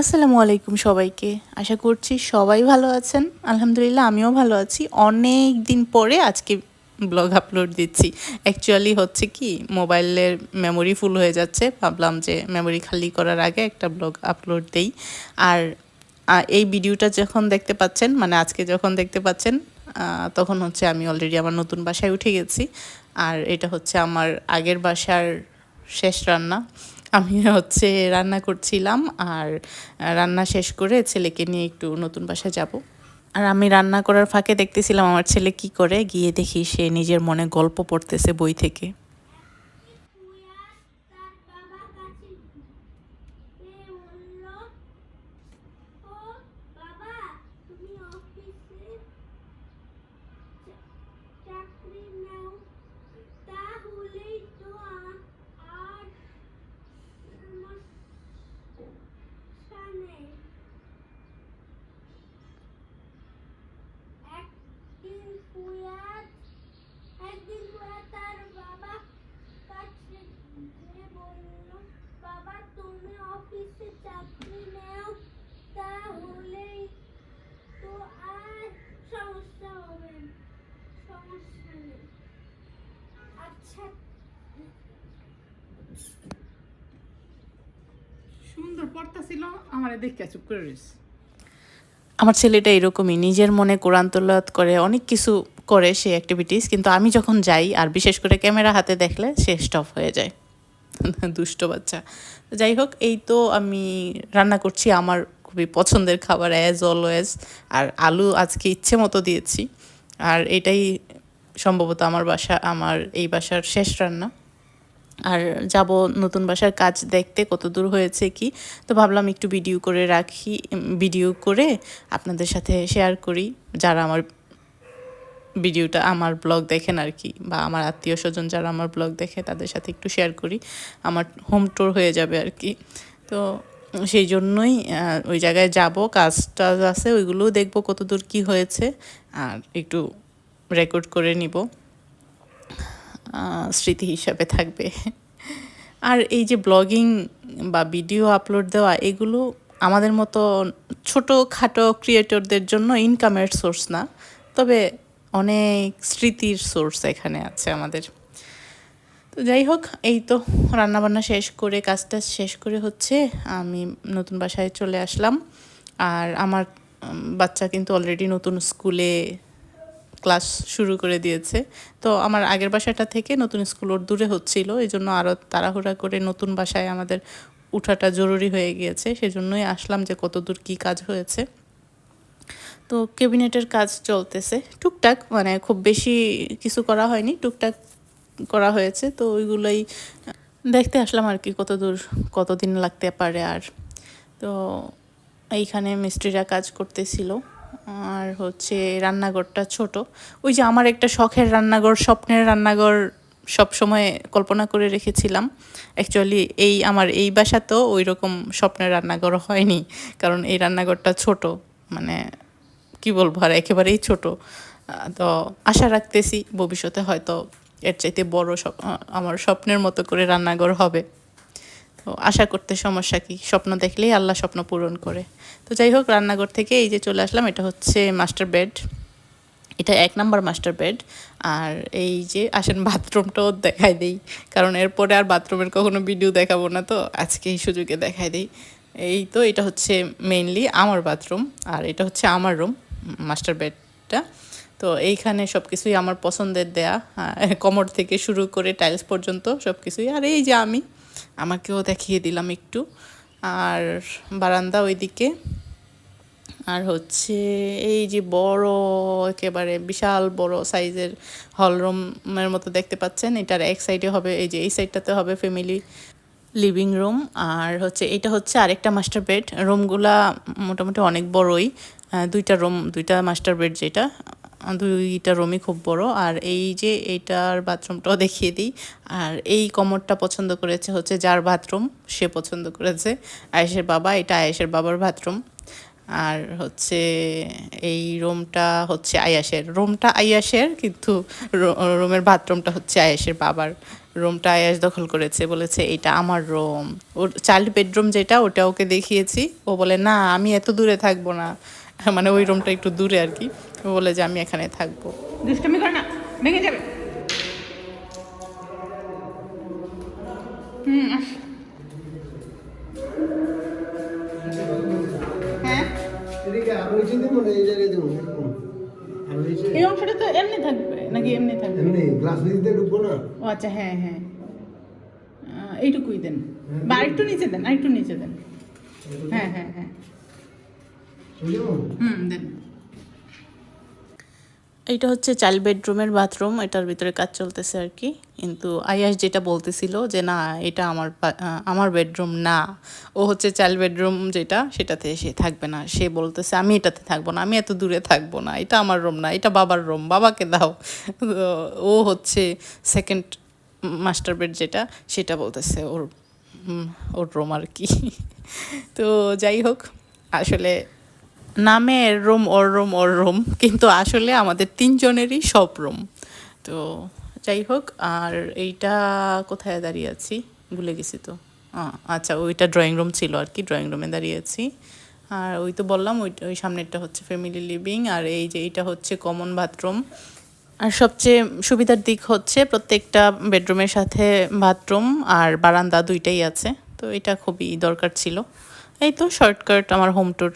আসসালামু আলাইকুম সবাইকে। আশা করছি সবাই ভালো আছেন। আলহামদুলিল্লাহ, আমিও ভালো আছি। অনেক দিন পরে আজকে ব্লগ আপলোড দিচ্ছি। অ্যাকচুয়ালি হচ্ছে কি, মোবাইলের মেমোরি ফুল হয়ে যাচ্ছে। ভাবলাম যে মেমোরি খালি করার আগে একটা ব্লগ আপলোড দেই। আর এই ভিডিওটা যখন দেখতে পাচ্ছেন মানে আজকে যখন দেখতে পাচ্ছেন তখন হচ্ছে আমি অলরেডি আমার নতুন বাসায় উঠে গেছি। আর এটা হচ্ছে আমার আগের বাসার শেষ রান্না। আমি হচ্ছে রান্না করছিলাম আর রান্না শেষ করে ছেলেকে নিয়ে একটু নতুন বাসায় যাব। আর আমি রান্না করার ফাঁকে দেখতেছিলাম আমার ছেলে কি করে, গিয়ে দেখি সে নিজের মনে গল্প পড়তেছে বই থেকে কুয়াশ তার বাবার কাছে গিয়ে বলল, "ও বাবা, তুমি অফিসে চা- চাকরি নাও তাহলেই তো আ- আর সমস্যা নেই একদিন কুয়াশ একদিন কুয়াশ তার বাবা কাছে গিয়ে বলল বাবা তুমি অফিসে চাকরি নাও তাহলেই তো আর সমস্যা হবে না। সমস্যা নেই আচ্ছা ছিল আমার আমার ছেলেটা এরকমই, নিজের মনে কোরআন তোলাত করে, অনেক কিছু করে সে অ্যাক্টিভিটিস কিন্তু আমি যখন যাই, আর বিশেষ করে ক্যামেরা হাতে দেখলে, সে স্টপ হয়ে যায়। দুষ্ট বাচ্চা। যাই হোক, এই তো আমি রান্না করছি, আমার খুবই পছন্দের খাবার অ্যাজ অলওয়েজ আর আলু আজকে ইচ্ছে মতো দিয়েছি। আর এটাই সম্ভবত আমার বাসা, আমার এই বাসার শেষ রান্না। আর যাব নতুন বাসার কাজ দেখতে, কত দূর হয়েছে কি। তো ভাবলাম একটু ভিডিও করে রাখি ভিডিও করে আপনাদের সাথে শেয়ার করি। যারা আমার ভিডিওটা, আমার ব্লগ দেখেন আর কি, বা আমার আত্মীয় স্বজন যারা আমার ব্লগ দেখে, তাদের সাথে একটু শেয়ার করি। আমার হোম ট্যুর হয়ে যাবে আর কি। তো সেই জন্যই ওই জায়গায় যাব কাজ টাজ আছে, ওইগুলোও দেখব কত দূর কী হয়েছে। আর একটু রেকর্ড করে নিব। স্মৃতি হিসাবে থাকবে। আর এই যে ব্লগিং বা ভিডিও আপলোড দেওয়া, এগুলো আমাদের মতো ছোটো খাটো ক্রিয়েটরদের জন্য ইনকামের সোর্স না। তবে অনেক স্মৃতির সোর্স এখানে আছে আমাদের। তো যাই হোক, এই তো রান্নাবান্না শেষ করে, কাজটা শেষ করে হচ্ছে আমি নতুন বাসায় চলে আসলাম। আর আমার বাচ্চা কিন্তু অলরেডি নতুন স্কুলে ক্লাস শুরু করে দিয়েছে। তো আমার আগের বাসাটা থেকে নতুন স্কুল ওর দূরে হচ্ছিল এই জন্য আরও তাড়াহুড়া করে নতুন বাসায় আমাদের উঠাটা জরুরি হয়ে গিয়েছে, সেজন্যই আসলাম যে কত দূর কী কাজ হয়েছে। তো ক্যাবিনেটের কাজ চলতেছে, টুকটাক মানে খুব বেশি কিছু করা হয়নি, টুকটাক করা হয়েছে, তো ওইগুলোই দেখতে আসলাম আর কি কত দূর, কতদিন লাগতে পারে আর। তো এইখানে মিস্ত্রিরা কাজ করতেছিল। আর হচ্ছে রান্নাঘরটা ছোট। ওই যে আমার একটা শখের রান্নাঘর, স্বপ্নের রান্নাঘর সব সময় কল্পনা করে রেখেছিলাম। অ্যাকচুয়ালি এই আমার এই বাসাতেও ওই রকম স্বপ্নের রান্নাঘর হয়নি, কারণ এই রান্নাঘরটা ছোট। মানে কি বলব, আর একেবারেই ছোট। তো আশা রাখতেছি ভবিষ্যতে হয়তো এর চাইতে বড় আমার স্বপ্নের মতো করে রান্নাঘর হবে। তো আশা করতে সমস্যা কি? স্বপ্ন দেখলেই আল্লাহ স্বপ্ন পূরণ করে। তো যাই হোক, রান্নাঘর থেকে এই যে চলে আসলাম, এটা হচ্ছে মাস্টার বেড এটা এক নাম্বার মাস্টার বেড আর এই যে আসেন বাথরুমটাও দেখাই দেই, কারণ এরপরে আর বাথরুমের কখনো ভিডিও দেখাবো না তো, আজকে এই সুযোগে দেখাই দেই। এই তো, এটা হচ্ছে মেইনলি আমার বাথরুম আর এটা হচ্ছে আমার রুম মাস্টার বেডটা তো এইখানে সব কিছুই আমার পছন্দের দেয়া কমর থেকে শুরু করে টাইলস পর্যন্ত সব কিছুই আর এই যে আমি আমাকেও দেখিয়ে দিলাম একটু। আর বারান্দা ওইদিকে। আর হচ্ছে এই যে বড়, একেবারে বিশাল বড় সাইজের হল রুমের মতো দেখতে পাচ্ছেন। এটার এক সাইডে হবে, এই যে এই সাইডটাতে হবে ফ্যামিলি লিভিং রুম আর হচ্ছে এটা হচ্ছে আরেকটা মাস্টার বেড রুমগুলা মোটামুটি অনেক বড়ই। দুইটা রুম দুইটা মাস্টার বেড যেটা। দুইটা রুমই খুব বড়। আর এই যে এইটার বাথরুমটাও দেখিয়ে দিই। আর এই কমরটা পছন্দ করেছে হচ্ছে যার বাথরুম সে পছন্দ করেছে আয়েশের বাবা। এটা আয়েশের বাবার বাথরুম আর হচ্ছে এই রুমটা হচ্ছে আয়াসের রুমটা আয়াসের কিন্তু রুমের বাথরুমটা হচ্ছে আয়াসের বাবার। রুমটা আয়াস দখল করেছে, বলেছে এটা আমার রুম ওর চাইল্ড বেডরুম যেটা, ওটা ওকে দেখিয়েছি। ও বলে, না, আমি এত দূরে থাকব না। মানে ওই রুমটা একটু দূরে আর কি। বলে যে আমি এখানে থাকব। না, ভেঙে যাবে। হুম হ্যাঁ? এই অংশটা তো এমনি থাকবে, নাকি এমনি থাকবে? ও আচ্ছা হ্যাঁ হ্যাঁ। এইটুকুই দেন। বা আরেকটু নিচে দেন, আরেকটু নিচে দেন। হ্যাঁ হ্যাঁ হ্যাঁ। হুম, দেন। এইটা হচ্ছে চাইল্ড বেডরুমের বাথরুম, এটার ভিতরে কাজ চলতেছে আর কি। কিন্তু আয়াস যেটা বলতেছিল যে, না, এটা আমার আমার বেডরুম না। ও হচ্ছে চাইল্ড বেডরুম যেটা, সেটাতে সে থাকবে না। সে বলতেছে, আমি এটাতে থাকব না, আমি এত দূরে থাকব না। এটা আমার রুম না, এটা বাবার রুম, বাবাকে দাও। ও হচ্ছে সেকেন্ড মাস্টার বেড যেটা, সেটা বলতেছে ওর ওর রুম আর কি। তো যাই হোক, আসলে নামে রুম, ওর রুম ওর রুম, কিন্তু আসলে আমাদের তিনজনেরই সব রুম। তো যাই হোক, আর এইটা কোথায় দাঁড়িয়ে আছি? ভুলে গেছি তো। আচ্ছা ওইটা ড্রয়িং রুম ছিল আর কি ড্রয়িং রুমে দাঁড়িয়ে আছি। আর ওই তো বললাম, ওই ওই সামনেরটা হচ্ছে ফ্যামিলি লিভিং আর এই যে এইটা হচ্ছে কমন বাথরুম আর সবচেয়ে সুবিধার দিক হচ্ছে প্রত্যেকটা বেডরুমের সাথে বাথরুম আর বারান্দা দুইটাই আছে। তো এটা খুবই দরকার ছিল। এই তো শর্টকাট আমার হোম ট্যুর